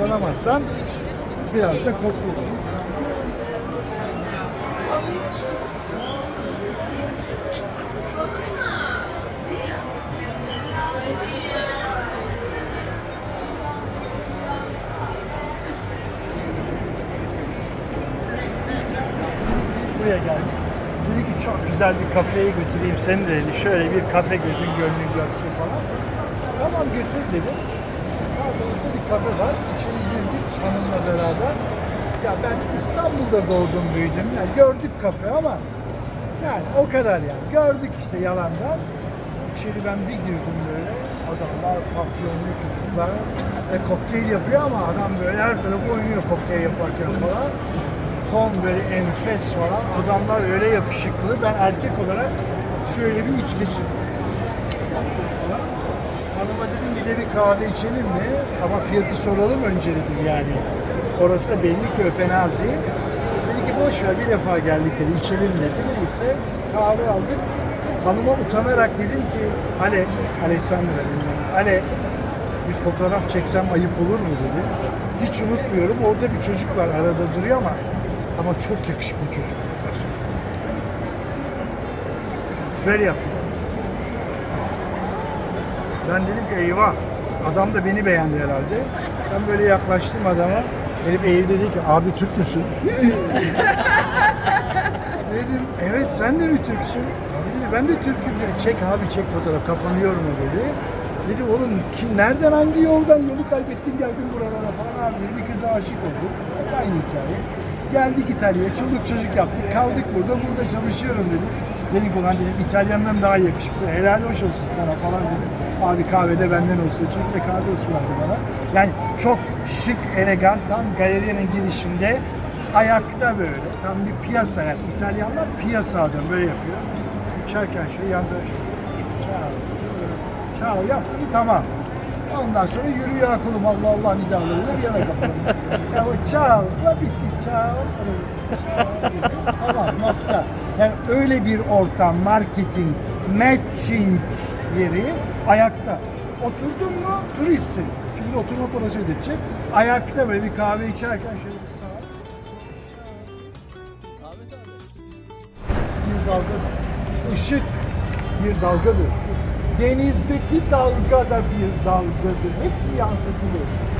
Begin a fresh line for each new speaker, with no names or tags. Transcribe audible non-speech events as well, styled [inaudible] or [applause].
hazırlarsan biraz da koklayalım. Buraya geldik. Dedi ki çok güzel bir kafeye götüreyim seni de dedi. Şöyle bir kafe gözün gönlün görsün falan. Tamam götür dedim. Orada bir kafe var. İçeri girdik hanımla beraber. Ya ben İstanbul'da doğdum büyüdüm. Yani gördük kafe ama yani o kadar yani. Gördük işte yalandan. İçeri ben bir girdim böyle. Adamlar papyonlu çocuklar. E, kokteyl yapıyor ama adam böyle her tarafı oynuyor kokteyl yaparken falan. Ton böyle enfes falan. Adamlar öyle yakışıklı. Ben erkek olarak şöyle bir iç geçirdim. Yaptım falan. Hanıma dedim bir de bir kahve içelim mi? Ama fiyatı soralım önce dedim yani. Orası da belli ki Öpenazi. Dedi ki boş ver bir defa geldik dedi içelim dedi. Neyse kahve aldık. Hanıma utanarak dedim ki hani Alessandra dedim. Hani bir fotoğraf çeksem ayıp olur mu dedi. Hiç unutmuyorum. Orada bir çocuk var arada duruyor ama ama çok yakışıklı çocuk. Böyle yaptım. Ben dedim ki eyvah. Adam da beni beğendi herhalde. Ben böyle yaklaştım adama. Herif eğildi dedi ki abi Türk müsün? [laughs] dedim evet sen de mi Türksün? Abi dedi ben de Türk'üm dedi. Çek abi çek fotoğraf kafanı yorma dedi. Dedim oğlum kim, nereden hangi yoldan yolu kaybettin geldin buralara falan abi dedi. Bir kıza aşık olduk. Aynı hikaye. Geldik İtalya'ya çoluk çocuk yaptık. Kaldık burada burada çalışıyorum dedi. Dedik ulan dedim İtalyan'dan daha yakışıklı. Helal hoş olsun sana falan dedi. Abi kahvede benden olsun. Çünkü de kahve ısmarladı bana. Yani çok şık, elegan, tam galeriyenin girişinde ayakta böyle. Tam bir piyasa yani. İtalyanlar piyasa adam böyle yapıyor. İçerken şu yanda çağ, çağ yaptı mı tamam. Ondan sonra yürü ya kulum Allah Allah nidalarıyla yana kapalım. ya o çağ bitti çağ. çağ tamam nokta. Yani öyle bir ortam, marketing, matching yeri ayakta. Oturdun mu turistsin. Çünkü oturma parası ödeyecek. Ayakta böyle bir kahve içerken şöyle bir sağa, bir dalgadır. Işık bir dalgadır. Denizdeki dalga da bir dalgadır. Hepsi yansıtılır.